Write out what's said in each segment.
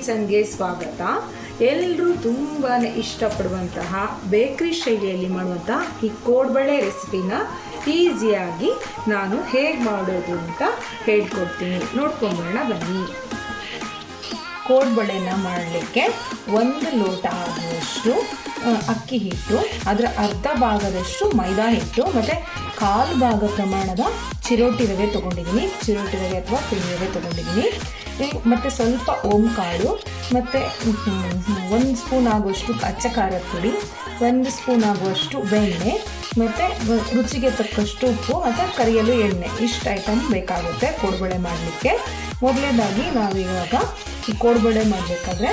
ಕಿಚನ್ಗೆ ಸ್ವಾಗತ. ಎಲ್ಲರೂ ತುಂಬಾ ಇಷ್ಟಪಡುವಂತಹ ಬೇಕ್ರಿ ಶೈಲಿಯಲ್ಲಿ ಮಾಡುವಂತಹ ಈ ಕೋಡ್ಬಳೆ ರೆಸಿಪಿನ ಈಸಿಯಾಗಿ ನಾನು ಹೇಗೆ ಮಾಡೋದು ಅಂತ ಹೇಳ್ಕೊಡ್ತೀನಿ. ನೋಡ್ಕೊಂಬೋಣ ಬನ್ನಿ. ಕೋಡ್ಬಳೆನ ಮಾಡಲಿಕ್ಕೆ ಒಂದು ಲೋಟ ಆಗುವಷ್ಟು ಅಕ್ಕಿ ಹಿಟ್ಟು, ಅದರ ಅರ್ಧ ಭಾಗದಷ್ಟು ಮೈದಾ ಹಿಟ್ಟು ಮತ್ತು ಕಾಲು ಭಾಗ ಪ್ರಮಾಣದ ಚಿರೋಟಿ ರವೆ ತೊಗೊಂಡಿದ್ದೀನಿ. ಚಿರೋಟಿ ರವೆ ಅಥವಾ ಪುಳಿ ರವೆ ತೊಗೊಂಡಿದ್ದೀನಿ. ಮತ್ತು ಸ್ವಲ್ಪ ಓಂ ಕಾಳು ಮತ್ತು ಒಂದು ಸ್ಪೂನ್ ಆಗುವಷ್ಟು ಅಚ್ಚ ಖಾರದ ಪುಡಿ, ಒಂದು ಸ್ಪೂನ್ ಆಗುವಷ್ಟು ಬೆಣ್ಣೆ, ಮತ್ತು ರುಚಿಗೆ ತಕ್ಕಷ್ಟು ಉಪ್ಪು, ಮತ್ತು ಕರಿಯಲು ಎಣ್ಣೆ. ಇಷ್ಟು ಐಟಮ್ ಬೇಕಾಗುತ್ತೆ ಕೋಡುಬಳೆ ಮಾಡಲಿಕ್ಕೆ. ಮೊದಲನೇದಾಗಿ ನಾವಿವಾಗ ಈ ಕೋಡುಬಳೆ ಮಾಡಬೇಕಾದ್ರೆ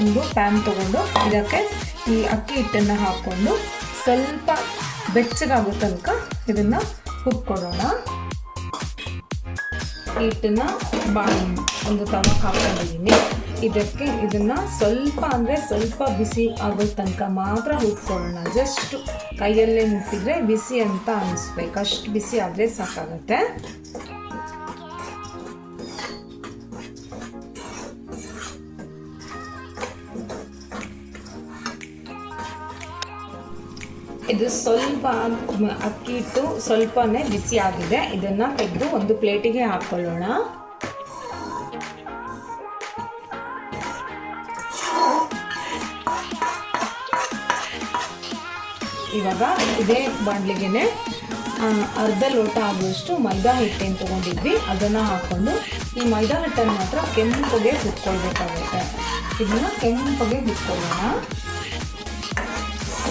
ಒಂದು ಪ್ಯಾನ್ ತೊಗೊಂಡು ಇದಕ್ಕೆ ಈ ಅಕ್ಕಿ ಹಿಟ್ಟನ್ನು ಹಾಕ್ಕೊಂಡು ಸ್ವಲ್ಪ ಬೆಚ್ಚಗಾಗೋ ತನಕ ಇದನ್ನು ಹಿಟ್ಟನ್ನು ಹಿಟ್ಟನ್ನ ಬಾ ಒಂದು ತಮಕ್ ಹಾಕೊಂಡಿದ್ದೀನಿ. ಇದಕ್ಕೆ ಇದನ್ನು ಸ್ವಲ್ಪ ಅಂದರೆ ಸ್ವಲ್ಪ ಬಿಸಿ ಆಗೋ ತನಕ ಮಾತ್ರ ಹುಟ್ಕೊಳ್ಳೋಣ ಜಸ್ಟ್ ಕೈಯಲ್ಲೇ ಮುಟ್ಟಿದ್ರೆ ಬಿಸಿ ಅಂತ ಅನ್ನಿಸ್ಬೇಕು ಅಷ್ಟು ಬಿಸಿ ಆದರೆ ಸಾಕಾಗತ್ತೆ. ಇದು ಸ್ವಲ್ಪ ಅಕ್ಕಿ ಹಿಟ್ಟು ಸ್ವಲ್ಪನೇ ಬಿಸಿ ಆಗಿದೆ. ಇದನ್ನು ತೆಗೆದು ಒಂದು ಪ್ಲೇಟಿಗೆ ಹಾಕ್ಕೊಳ್ಳೋಣ ಇವಾಗ ಇದೇ ಬಾಣಲಿಗೆನೆ ಅರ್ಧ ಲೋಟ ಆಗುವಷ್ಟು ಮೈದಾ ಹಿಟ್ಟೇನು ತೊಗೊಂಡಿದ್ವಿ. ಅದನ್ನು ಹಾಕ್ಕೊಂಡು ಈ ಮೈದಾ ಹಿಟ್ಟನ್ನು ಮಾತ್ರ ಕೆಂಪಗೆ ಹುಟ್ಕೊಳ್ಬೇಕಾಗುತ್ತೆ ಇದನ್ನು ಕೆಂಪಗೆ ಹುರ್ಕೊಳ್ಳೋಣ.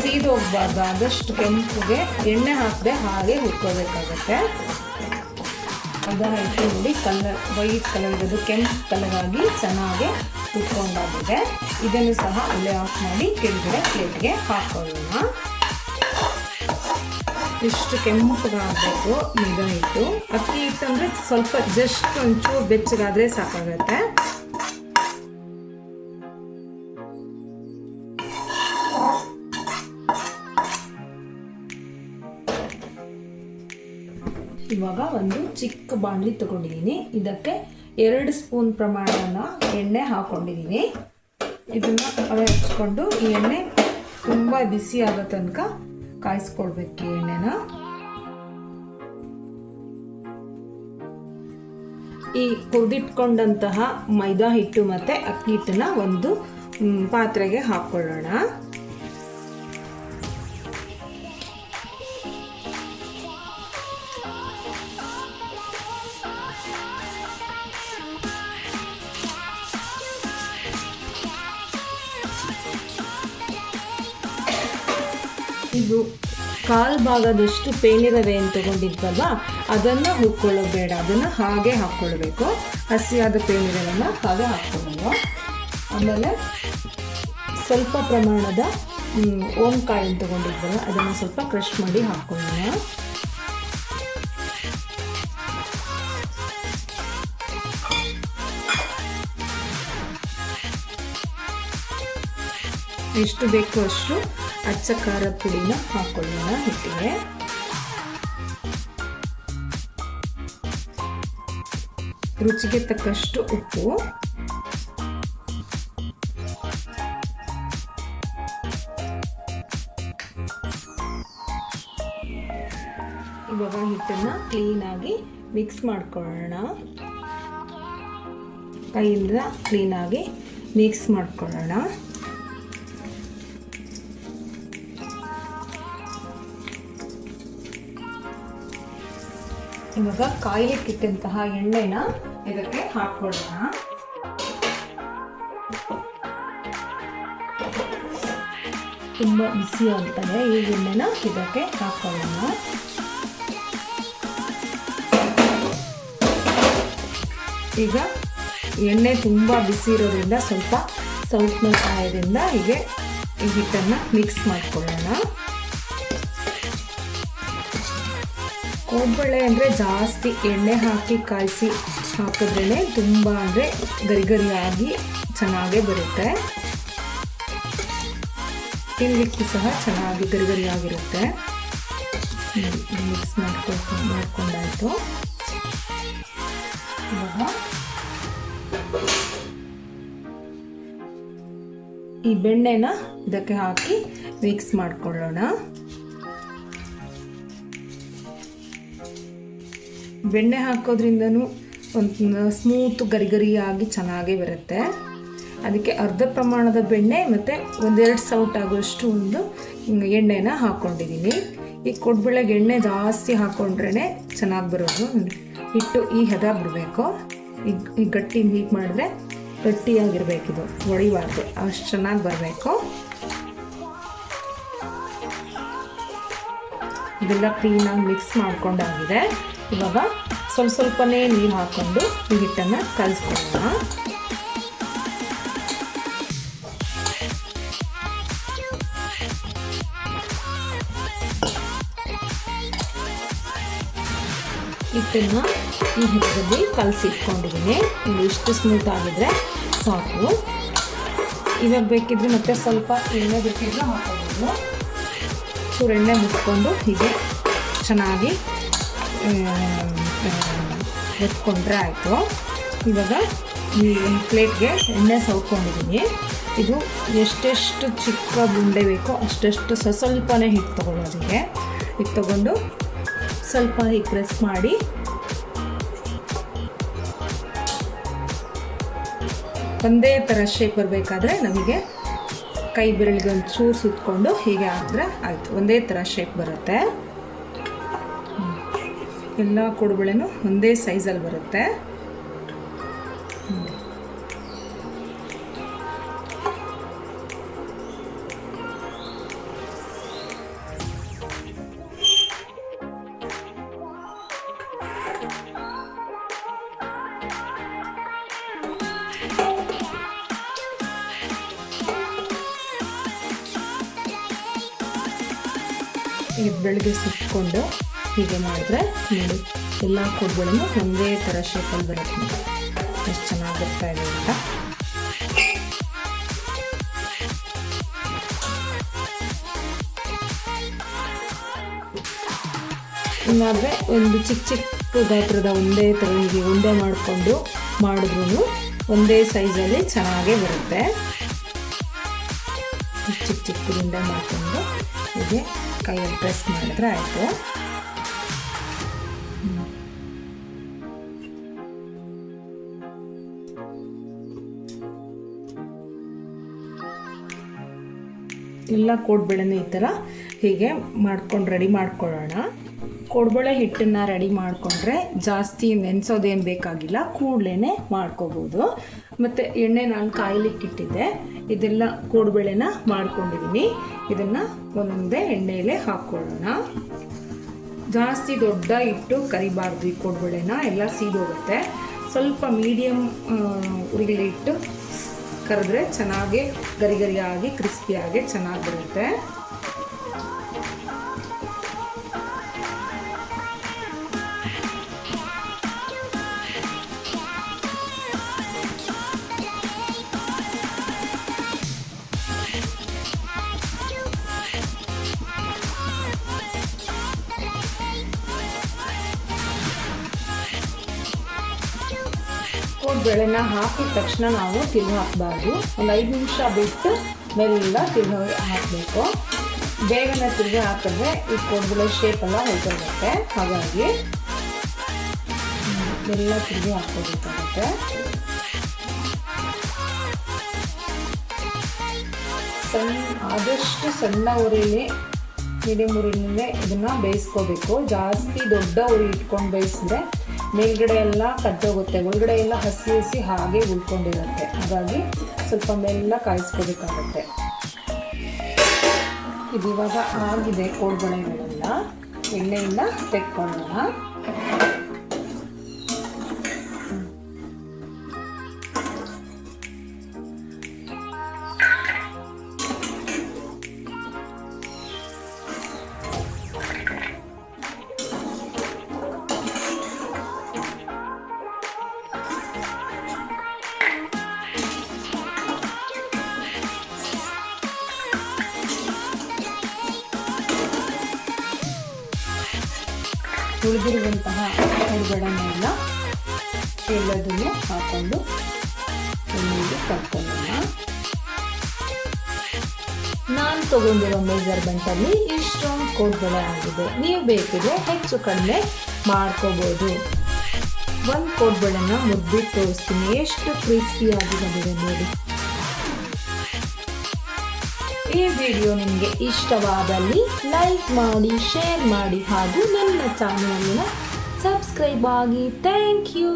ಸೀದೋಗ್ಬಾರ್ದು ಆದಷ್ಟು ಕೆಂಪುಗೆ ಎಣ್ಣೆ ಹಾಕದೆ ಹಾಗೆ ಹುರ್ಕೋಬೇಕಾಗತ್ತೆ ಮೈದಾ ಹಿಟ್ಟು ನೋಡಿ ಕಲರ್, ವೈಟ್ ಕಲರ್ ಇರೋದು ಕೆಂಪು ಕಲರ್ ಆಗಿ ಚೆನ್ನಾಗಿ ಹುಟ್ಕೊಂಡಾಗಿದೆ ಇದನ್ನು ಸಹ ಅಲ್ಲೇ ಆಫ್ ಮಾಡಿ ಕೆಳಗಡೆ ಪ್ಲೇಟ್ಗೆ ಹಾಕೊಳ್ಳೋಣ. ಇಷ್ಟು ಕೆಂಪಗಾಗಬೇಕು ಮೈದಾ ಹಿಟ್ಟು ಅಕ್ಕಿ ಹಿಟ್ಟು ಅಂದರೆ ಸ್ವಲ್ಪ ಜಸ್ಟ್ ಒಂಚೂರು ಬೆಚ್ಚಗಾದರೆ ಸಾಕಾಗುತ್ತೆ. ಇವಾಗ ಒಂದು ಚಿಕ್ಕ ಬಾಣಲಿ ತಗೊಂಡಿದ್ದೀನಿ. ಇದಕ್ಕೆ ಎರಡು ಸ್ಪೂನ್ ಪ್ರಮಾಣನ ಎಣ್ಣೆ ಹಾಕ್ಕೊಂಡಿದ್ದೀನಿ ಇದನ್ನು ಹಚ್ಕೊಂಡು ಈ ಎಣ್ಣೆ ತುಂಬ ಬಿಸಿ ಆಗೋ ತನಕ ಕಾಯಿಸ್ಕೊಳ್ಬೇಕು ಎಣ್ಣೆನ. ಈ ಕುದಿಟ್ಕೊಂಡಂತಹ ಮೈದಾ ಹಿಟ್ಟು ಮತ್ತು ಅಕ್ಕಿ ಹಿಟ್ಟನ್ನ ಒಂದು ಪಾತ್ರೆಗೆ ಹಾಕ್ಕೊಳ್ಳೋಣ ಇದು ಕಾಲ್ ಭಾಗದಷ್ಟು ಪೇನ್ ರವೆ ಅಂತ ತಗೊಂಡಿದ್ವಲ್ವ? ಅದನ್ನು ಹುಕ್ಕೊಳ್ಳೋದು ಬೇಡ. ಅದನ್ನು ಹಾಗೆ ಹಾಕ್ಕೊಳ್ಬೇಕು. ಹಸಿಯಾದ ಪೇನ್ ರವೆನ ಹಾಗೆ ಹಾಕ್ಕೊಳ್ಳೋಣ ಆಮೇಲೆ ಸ್ವಲ್ಪ ಪ್ರಮಾಣದ ಓಂಕಾಯನ್ನು ಓಂಕಾಯಿ ತಗೊಂಡಿದ್ವಲ್ಲ, ಅದನ್ನು ಸ್ವಲ್ಪ ಕ್ರಷ್ ಮಾಡಿ ಹಾಕ್ಕೊಳ್ಳೋಣ. ಎಷ್ಟು ಬೇಕೋ ಅಷ್ಟು ಅಚ್ಚ ಖಾರದ ಪುಡಿನ ಹಾಕೊಳ್ಳೋಣ ಹಿಟ್ಟಿಗೆ ರುಚಿಗೆ ತಕ್ಕಷ್ಟು ಉಪ್ಪು. ಇವಾಗ ಹಿಟ್ಟನ್ನು ಕ್ಲೀನಾಗಿ ಮಿಕ್ಸ್ ಮಾಡ್ಕೊಳ್ಳೋಣ. ಕೈಯಿಂದ ಕ್ಲೀನಾಗಿ ಮಿಕ್ಸ್ ಮಾಡ್ಕೊಳ್ಳೋಣ. ಇವಾಗ ಕಾಯಲಿಕ್ಕಿಟ್ಟಂತಹ ಎಣ್ಣೆನ ಇದಕ್ಕೆ ಹಾಕೊಳ್ಳೋಣ ತುಂಬ ಬಿಸಿ ಆಗ್ತದೆ, ಈ ಎಣ್ಣೆನ ಇದಕ್ಕೆ ಹಾಕೊಳ್ಳೋಣ ಈಗ ಎಣ್ಣೆ ತುಂಬ ಬಿಸಿ ಇರೋದ್ರಿಂದ ಸ್ವಲ್ಪ ಸೌಟ್ನ ಸಹಾಯದಿಂದ ಹೀಗೆ ಈ ಹಿಟ್ಟನ್ನು ಮಿಕ್ಸ್ ಮಾಡ್ಕೊಳ್ಳೋಣ. ಕೋಡ್ಬಳೆ ಅಂದರೆ ಜಾಸ್ತಿ ಎಣ್ಣೆ ಹಾಕಿ ಕಾಯಿಸಿ ಹಾಕಿದ್ರೇ ತುಂಬ ಅಂದರೆ ಗರಿ ಗರಿಯಾಗಿ ಚೆನ್ನಾಗೇ ಬರುತ್ತೆ. ತಿನ್ನಲಿಕ್ಕೂ ಸಹ ಚೆನ್ನಾಗಿ ಗರಿ ಗರಿಯಾಗಿರುತ್ತೆ ಮಿಕ್ಸ್ ಮಾಡ್ಕೊಂಡು ಮಾಡ್ಕೊಂಡಾಯಿತು. ಈ ಬೆಣ್ಣೆನ ಇದಕ್ಕೆ ಹಾಕಿ ಮಿಕ್ಸ್ ಮಾಡ್ಕೊಳ್ಳೋಣ. ಬೆಣ್ಣೆ ಹಾಕೋದ್ರಿಂದನೂ ಒಂದು ಸ್ಮೂತ್ ಗರಿ ಗರಿಯಾಗಿ ಚೆನ್ನಾಗೇ ಬರುತ್ತೆ. ಅದಕ್ಕೆ ಅರ್ಧ ಪ್ರಮಾಣದ ಬೆಣ್ಣೆ ಮತ್ತು ಒಂದೆರಡು ಸೌಟ್ ಆಗುವಷ್ಟು ಒಂದು ಎಣ್ಣೆನ ಹಾಕ್ಕೊಂಡಿದ್ದೀನಿ ಈ ಕೊಡ್ಬಳೆಗೆ ಎಣ್ಣೆ ಜಾಸ್ತಿ ಹಾಕ್ಕೊಂಡ್ರೇ ಚೆನ್ನಾಗಿ ಬರೋದು. ಹಿಟ್ಟು ಈ ಹದ ಬಿಡಬೇಕು. ಈಗ ಈ ಗಟ್ಟಿ ಹೀಗೆ ಮಾಡಿದ್ರೆ ಗಟ್ಟಿಯಾಗಿರಬೇಕಿದು ಒಡಿಬಾರ್ದು ಅಷ್ಟು ಚೆನ್ನಾಗಿ ಬರಬೇಕು. ಇದೆಲ್ಲ ಕ್ಲೀನಾಗಿ ಮಿಕ್ಸ್ ಮಾಡ್ಕೊಂಡಾಗಿದೆ. ಇವಾಗ ಸ್ವಲ್ಪ ಸ್ವಲ್ಪನೇ ನೀರು ಹಾಕ್ಕೊಂಡು ಈ ಹಿಟ್ಟನ್ನು ಕಲಿಸ್ಕೊಳ್ಳೋಣ. ಹಿಟ್ಟನ್ನು ಈ ಹಿಟ್ಟಲ್ಲಿ ಕಲಸಿಟ್ಕೊಂಡಿದ್ದೀನಿ. ಇದು ಇಷ್ಟು ಸ್ಮೂತ್ ಆಗಿದ್ರೆ ಸಾಕು. ಇವಾಗ ಬೇಕಿದ್ರೆ ಮತ್ತೆ ಸ್ವಲ್ಪ ಎಣ್ಣೆ ಬೇಕಿದ್ರೆ ಹಾಕೋಬೋದು ಚೂರು ಎಣ್ಣೆ ಮುಚ್ಕೊಂಡು ಹೀಗೆ ಚೆನ್ನಾಗಿ ಎತ್ಕೊಂಡ್ರೆ ಆಯಿತು ಇವಾಗ ಈ ಪ್ಲೇಟ್ಗೆ ಎಣ್ಣೆ ಸೌಕೊಂಡಿದ್ದೀನಿ ಇದು ಎಷ್ಟೆಷ್ಟು ಚಿಕ್ಕ ಗುಂಡೆ ಬೇಕೋ ಅಷ್ಟೆಷ್ಟು ಸ ಸ್ವಲ್ಪನೇ ಹಿಟ್ಟು ಅದಕ್ಕೆ ಹಿಟ್ಟು ತೊಗೊಂಡು ಸ್ವಲ್ಪ ಹೀಗೆ ಪ್ರೆಸ್ ಮಾಡಿ ಒಂದೇ ಥರ ಶೇಪ್ ಬರಬೇಕಾದ್ರೆ ನಮಗೆ ಕೈ ಬೆರಳಿಗೆ ಒಂದು ಚೂರು ಸುತ್ತಕೊಂಡು ಹೀಗೆ ಹಾಕಿದ್ರೆ ಆಯಿತು ಒಂದೇ ಥರ ಶೇಪ್ ಬರುತ್ತೆ ಎಲ್ಲ ಕೊಡುಬಳೆನೂ ಒಂದೇ ಸೈಜಲ್ಲಿ ಬರುತ್ತೆ. ಬೆಳಗ್ಗೆ ಸುತ್ತಕೊಂಡು ಹೀಗೆ ಮಾಡಿದ್ರೆ ನೋಡಿ ಎಲ್ಲ ಕೊಡ್ಗಳನ್ನು ಒಂದೇ ಥರ ಶೇಪಲ್ಲಿ ಬರುತ್ತೆ. ಎಷ್ಟು ಚೆನ್ನಾಗಿ ಬರ್ತಾ ಇದೆ ಅಂತ. ಒಂದು ಚಿಕ್ಕ ಚಿಕ್ಕ ಗಾತ್ರದ ಒಂದೇ ಥರ ಹೀಗೆ ಉಂಡೆ ಮಾಡಿಕೊಂಡು ಮಾಡಿದ್ರೂ ಒಂದೇ ಸೈಜಲ್ಲಿ ಚೆನ್ನಾಗೇ ಬರುತ್ತೆ. ಚಿಕ್ಕ ಚಿಕ್ಕ ಉಂಡೆ ಮಾಡಿಕೊಂಡು ಹೀಗೆ ಕೈಯಲ್ಲಿ ಪ್ರೆಸ್ ಮಾಡಿದ್ರೆ ಆಯಿತು. ಎಲ್ಲ ಕೋಡ್ಬಳೆನ ಈ ಥರ ಹೀಗೆ ಮಾಡ್ಕೊಂಡು ರೆಡಿ ಮಾಡ್ಕೊಳ್ಳೋಣ. ಕೋಡ್ಬಳೆ ಹಿಟ್ಟನ್ನು ರೆಡಿ ಮಾಡಿಕೊಂಡ್ರೆ ಜಾಸ್ತಿ ನೆನೆಸೋದೇನು ಬೇಕಾಗಿಲ್ಲ ಕೂಡಲೇ ಮಾಡ್ಕೋಬೋದು. ಮತ್ತು ಎಣ್ಣೆ ನಾನು ಕಾಯ್ಲಿಕ್ಕೆ ಇಟ್ಟಿದ್ದೆ ಇದೆಲ್ಲ ಕೋಡ್ಬಳೆನ ಮಾಡ್ಕೊಂಡಿದ್ದೀನಿ ಇದನ್ನು ಒಂದೊಂದೇ ಎಣ್ಣೆಯಲ್ಲೇ ಹಾಕ್ಕೊಳ್ಳೋಣ. ಜಾಸ್ತಿ ದೊಡ್ಡ ಇಟ್ಟು ಕರಿಬಾರ್ದು ಈ ಕೋಡ್ಬಳೆನ, ಎಲ್ಲ ಸೀದೋಗುತ್ತೆ. ಸ್ವಲ್ಪ ಮೀಡಿಯಮ್ ಉರಿಲಿ ಇಟ್ಟು ಕರೆದ್ರೆ ಚೆನ್ನಾಗಿ ಗರಿ ಗರಿಯಾಗಿ ಕ್ರಿಸ್ಪಿಯಾಗಿ ಚೆನ್ನಾಗಿ ಬರುತ್ತೆ. ಬೇಳೆನ ಹಾಕಿದ ತಕ್ಷಣ ನಾವು ತಿರುಗಿ ಹಾಕಬಾರ್ದು. ಒಂದು ಐದು ನಿಮಿಷ ಬಿಟ್ಟು ಮೆಲ್ಲ ತಿರುಗಿ ಹಾಕಬೇಕು. ಬೇಗನೆ ತಿರುಗಿ ಹಾಕಿದ್ರೆ ಈ ಶೇಪ್ ಶೇಪೆಲ್ಲ ಹೊಯ್ತೋಗುತ್ತೆ. ಹಾಗಾಗಿ ಎಲ್ಲ ತಿರುಗಿ ಹಾಕೋಬೇಕಾಗುತ್ತೆ ಸಣ್ಣ, ಆದಷ್ಟು ಸಣ್ಣ ಉರಿಲಿ ಮೀಡಿಯಮ್ ಉರಿಲೇ ಇದನ್ನು ಬೇಯಿಸ್ಕೋಬೇಕು. ಜಾಸ್ತಿ ದೊಡ್ಡ ಉರಿ ಇಟ್ಕೊಂಡು ಬೇಯಿಸಿದ್ರೆ ಮೇಲ್ಗಡೆ ಎಲ್ಲ ಕದ್ದೋಗುತ್ತೆ ಒಳಗಡೆ ಎಲ್ಲ ಹಸಿ ಹಸಿ ಹಾಗೆ ಉಳ್ಕೊಂಡಿರುತ್ತೆ. ಹಾಗಾಗಿ ಸ್ವಲ್ಪ ಮೇಲೆಲ್ಲ ಕಾಯಿಸ್ಕೋಬೇಕಾಗುತ್ತೆ. ಇದು ಇವಾಗ ಆಗಿದೆ ಕೋಡ್ಬಳೆಗಳೆಲ್ಲ. ಎಣ್ಣೆಯಿಂದ ತೆಕ್ಕೊಳ್ಳೋಣ. ಉಳಿದಿರುವಂತಹ ಹುಡುಗಡನ್ನೆಲ್ಲ ಎಲ್ಲದನ್ನು ಹಾಕೊಂಡು ಎಣ್ಣೆಗೆ ಕರ್ಕೊಳ್ಳೋಣ. ತಗೊಂಡಿರೋ ಮೆಜರ್ಮೆಂಟಲ್ಲಿ ಇಷ್ಟೊಂದು ಆಗಿದೆ. ನೀವು ಬೇಕಿದ್ರೆ ಹೆಚ್ಚು ಕಡಿಮೆ ಮಾಡ್ಕೋಬೋದು. ಒಂದು ಕೋಡ್ಗಳನ್ನು ಮುದ್ದಿಟ್ಟು ತೋರಿಸ್ತೀನಿ. ಎಷ್ಟು ಕ್ರಿಸ್ಪಿಯಾಗಿ ಬಂದಿದೆ ನೋಡಿ. ಈ ವಿಡಿಯೋ ನಿಮಗೆ ಇಷ್ಟವಾದಲ್ಲಿ ಲೈಕ್ ಮಾಡಿ, ಶೇರ್ ಮಾಡಿ ಹಾಗೂ ನನ್ನ ಚಾನಲ್ನ ಸಬ್ಸ್ಕ್ರೈಬ್ ಆಗಿ. Thank you.